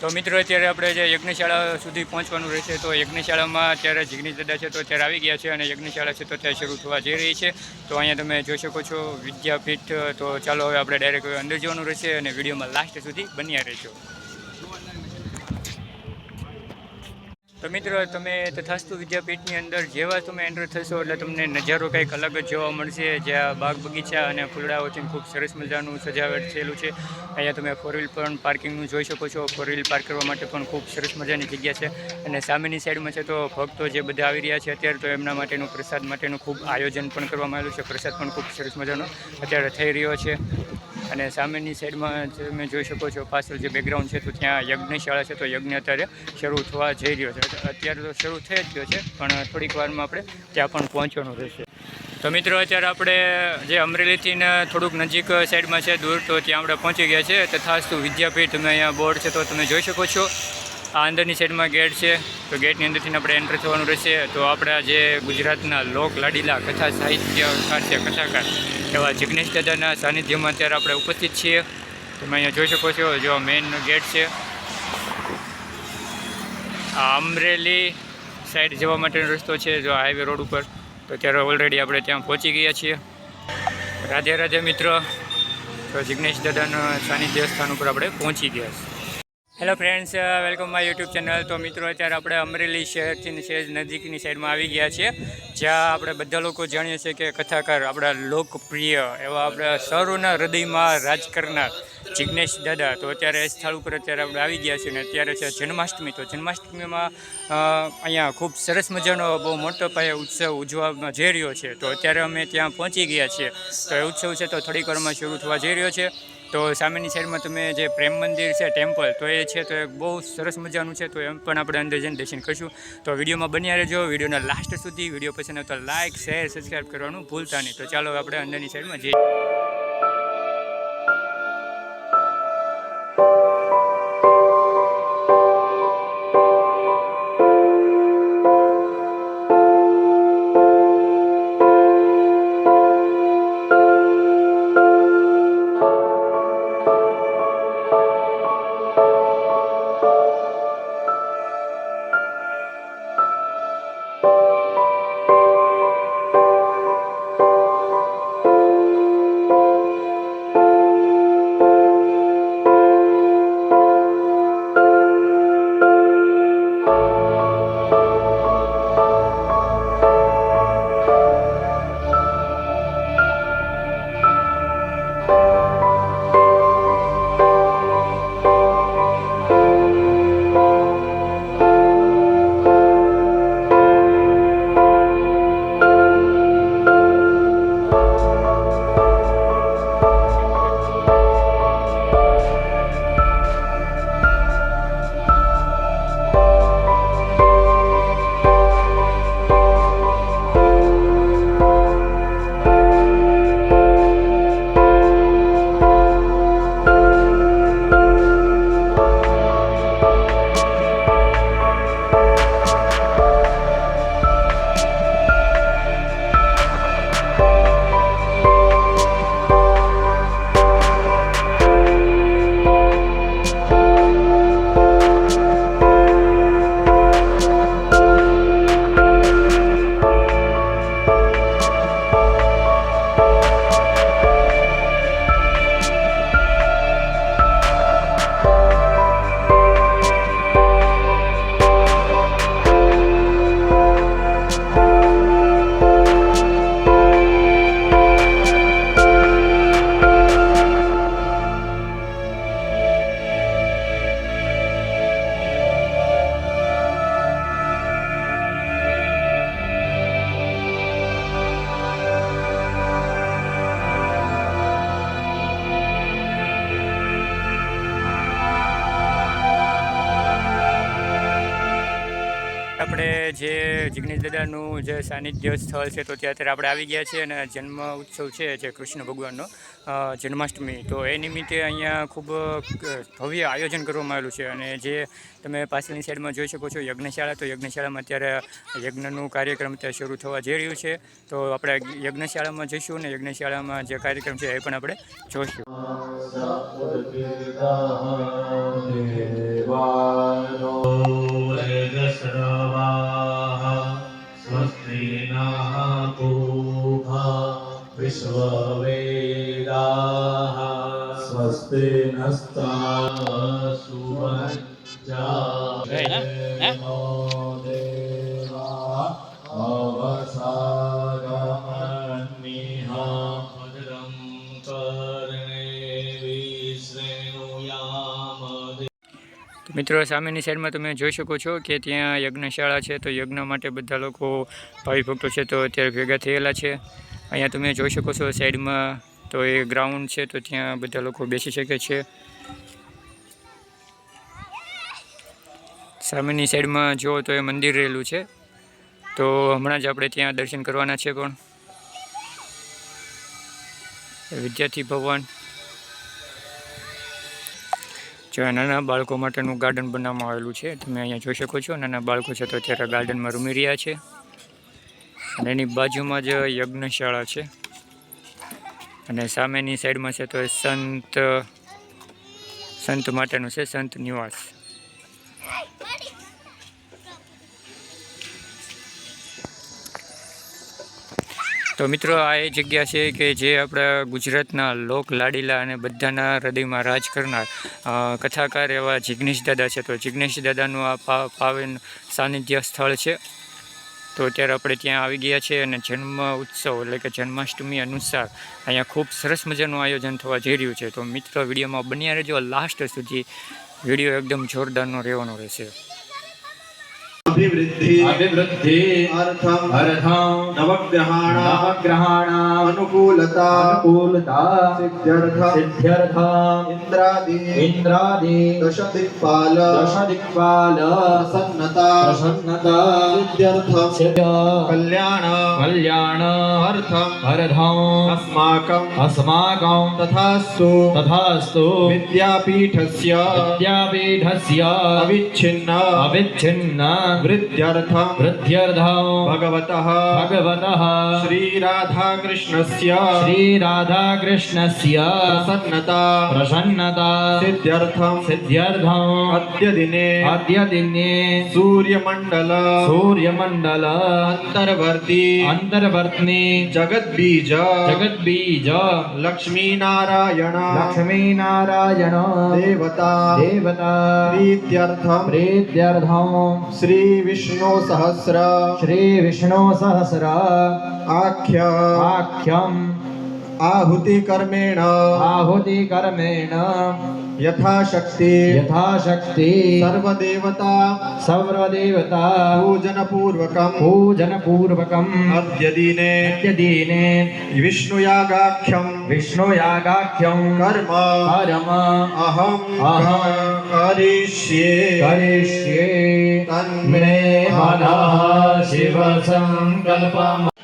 તો મિત્રો, અત્યારે આપણે જે યજ્ઞશાળા સુધી પહોંચવાનું રહેશે, તો યજ્ઞશાળામાં અત્યારે જિગ્નેશ દાદા છે તો અત્યારે આવી ગયા છે અને યજ્ઞશાળા છે તો અત્યારે શરૂ થવા જઈ રહી છે. તો અહીંયા તમે જોઈ શકો છો, વિદ્યાપીઠ, તો ચાલો હવે આપણે ડાયરેક્ટ અંદર જવાનું રહેશે અને વિડીયોમાં લાસ્ટ સુધી બન્યા રહેજો. તો મિત્રો, તમે તથાસ્તુ વિદ્યાપીઠની અંદર જેવા તમે એન્ટર થશો એટલે તમને નજારો કંઈક અલગ જ જોવા મળશે. જ્યાં બાગ બગીચા અને ફૂલડાઓથી ખૂબ સરસ મજાનું સજાવટ થયેલું છે. અહીંયા તમે ફોર વ્હીલ પણ પાર્કિંગનું જોઈ શકો છો. ફોર વ્હીલ પાર્ક કરવા માટે પણ ખૂબ સરસ મજાની જગ્યા છે. અને સામેની સાઈડમાં છે તો ભક્તો જે બધા આવી રહ્યા છે અત્યારે તો એમના માટેનું પ્રસાદ માટેનું ખૂબ આયોજન પણ કરવામાં આવેલું છે. પ્રસાદ પણ ખૂબ સરસ મજાનો અત્યારે થઈ રહ્યો છે. અને સામેની સાઈડમાં તમે જોઈ શકો છો, પાછળ જે બેકગ્રાઉન્ડ છે, તો ત્યાં યજ્ઞશાળા છે, તો યજ્ઞ અત્યારે શરૂ થવા જઈ રહ્યો છે. અત્યારે તો શરૂ થઈ જ ગયો છે, પણ થોડીક વારમાં આપણે ત્યાં પણ પહોંચવાનું રહેશે. તો મિત્રો, અત્યારે આપણે જે અમરેલીથીને થોડુંક નજીક સાઈડમાં છે, દૂર, તો ત્યાં આપણે પહોંચી ગયા છે. તથાસ્તુ વિદ્યાપીઠ, તમે અહીંયા બોર્ડ છે, તો તમે જોઈ શકો છો. આ અંદરની સાઈડમાં ગેટ છે. તો ગેટની અંદરથી આપણે એન્ટર થવાનું રહેશે. તો આપણા જે ગુજરાતના લોક લાડીલા કથા સાહિત્યકાર છે કથાકાર એવા જિગ્નેશ દાદાના સાનિધ્યમાં અત્યારે આપણે ઉપસ્થિત છીએ. તમે અહીંયા જોઈ શકો છો, જો મેઇન ગેટ છે. આ અમરેલી સાઈડ જવા માટેનો રસ્તો છે, જો હાઈવે રોડ ઉપર. તો અત્યારે ઓલરેડી આપણે ત્યાં પહોંચી ગયા છીએ. રાધે રાધે મિત્ર. તો જિગ્નેશ દાદાના સાનિધ્ય સ્થાન ઉપર આપણે પહોંચી ગયા છીએ. Hello friends welcome my YouTube channel તો મિત્રો, અત્યારે આપણે અમરેલી શહેરથી સહેજ નજીકની સાઈડમાં આવી ગયા છીએ, જ્યાં આપણે બધા લોકો જાણીએ છીએ કે કથાકાર આપણા લોકપ્રિય એવા આપણા સૌના હૃદયમાં રાજ કરનાર જિગ્નેશ દાદા, તો અત્યારે એ સ્થળ ઉપર અત્યારે આપણે આવી ગયા છીએ અને અત્યારે છે જન્માષ્ટમી. તો જન્માષ્ટમીમાં અહીંયા ખૂબ સરસ મજાનો બહુ મોટો પાયે ઉત્સવ ઉજવવામાં જઈ રહ્યો છે. તો અત્યારે અમે ત્યાં પહોંચી ગયા છીએ. તો એ ઉત્સવ છે તો થોડીક વારમાં શરૂ થવા જઈ રહ્યો છે. તો સામેની સાઈડમાં તમે જે પ્રેમ મંદિર છે, ટેમ્પલ, તો એ છે તો એ બહુ સરસ મજાનું છે તો એમ પણ આપણે અંદર જઈને દર્શન કરીશું. તો વિડીયોમાં બન્યા રહેજો. વિડીયોના લાસ્ટ સુધી, વીડિયો પસંદ આવતા લાઇક શેર, સબસ્ક્રાઈબ કરવાનું ભૂલતા નહીં. તો ચાલો આપણે અંદરની સાઈડમાં જઈએ. આપણે જે જિગ્નેશ દાદાનું જે સાનિધ્ય સ્થળ છે તો ત્યાં અત્યારે આપણે આવી ગયા છીએ અને જન્મ ઉત્સવ છે જે કૃષ્ણ ભગવાનનો જન્માષ્ટમી. તો એ નિમિત્તે અહીંયા ખૂબ ભવ્ય આયોજન કરવામાં આવેલું છે અને જે તમે પાછળની સાઈડમાં જોઈ શકો છો યજ્ઞશાળા, તો યજ્ઞશાળામાં અત્યારે યજ્ઞનું કાર્યક્રમ ત્યાં શરૂ થવા જઈ રહ્યું છે. તો આપણે યજ્ઞશાળામાં જઈશું અને યજ્ઞશાળામાં જે કાર્યક્રમ છે એ પણ આપણે જોઈશું. મિત્રો, સામેની સાઈડમાં તમે જોઈ શકો છો કે ત્યાં યજ્ઞશાળા છે, તો યજ્ઞ માટે બધા લોકો ભાવિ ભક્તો છે, તો અત્યારે ભેગા થયેલા છે. અહીંયા તમે જોઈ શકો છો સાઈડમાં તો એ ગ્રાઉન્ડ છે, તો ત્યાં બધા લોકો બેસી શકે છે. સામેની સાઈડમાં જુઓ તો એ મંદિર રહેલું છે. તો હમણાં જ આપણે ત્યાં દર્શન કરવાના છે પણ. વિદ્યાર્થી ભવન જો નાના બાળકો માટેનું ગાર્ડન બનાવવામાં આવેલું છે, તમે અહીંયા જોઈ શકો છો, નાના બાળકો છે તો અત્યારે ગાર્ડનમાં રમી રહ્યા છે. અને એની બાજુમાં જ યજ્ઞશાળા છે. અને સામેની સાઈડમાં છે તો એ સંત સંત માટેનું છે, સંત નિવાસ. તો મિત્રો, આ એ જગ્યા છે કે જે આપણા ગુજરાતના લોક લાડીલા અને બધાના હૃદયમાં રાજ કરનાર કથાકાર એવા જિગ્નેશ દાદા છે. તો જિગ્નેશ દાદાનું આ પાવન સાનિધ્ય સ્થળ છે. તો અત્યારે આપણે ત્યાં આવી ગયા છે અને જન્મ ઉત્સવ એટલે કે જન્માષ્ટમી અનુસાર અહીંયા ખૂબ સરસ મજાનું આયોજન થવા જઈ રહ્યું છે. તો મિત્રો, વિડીયોમાં બન્યા રહેજો. લાસ્ટ સુધી વીડિયો એકદમ જોરદારનો રહેવાનો રહેશે. अभिवृद्धि अभिवृद्धि अर्थम अर्थम नवग्रहाण नवग्रहाण अनुकूलता अनुकूलता सिद्ध्यर्थ सिद्ध्यर्थ इंद्रादि इंद्रादि दश दिक्पाल प्रसन्नता प्रसन्नता सिद्ध्यर्थ कल्याण कल्याण अर्थम अर्थम अस्माकं अस्माकं तथास्तु तथास्तु विद्यापीठस्य विद्यापीठस्य अविच्छिन्न अविच्छिन्न हृद्यर्थं हृद्यर्थं भगवतः भगवतः श्रीराधाकृष्णस्य श्रीराधाकृष्णस्य प्रसन्नता प्रसन्नता सिद्ध्यर्थं सिद्ध्यर्थम् अद्य दिने अद्य दिने सूर्यमण्डल सूर्यमण्डल अन्तर्वर्ती अन्तर्वर्त्नि जगद्बीज जगद्बीज लक्ष्मीनारायण लक्ष्मीनारायण देवता देवता प्रीत्यर्थं प्रीत्यर्थं श्री श्री विष्णु सहस्र। श्री विष्णुसहस्र આહુતિ કર્મેણ આહુતિ કર્મેણ યથાશક્તિ યથાશક્તિ સર્વદેવતા સર્વદેવતા પૂજનપૂર્વકં પૂજનપૂર્વકં અદ્યદીને અદ્યદીને વિષ્ણુયાગાખ્યં વિષ્ણુયાગાખ્યં કર્મ કર્મ અહમ અહમ કરિષ્યે કરિષ્યે તન્મે મનઃ શિવ સંકલ્પમ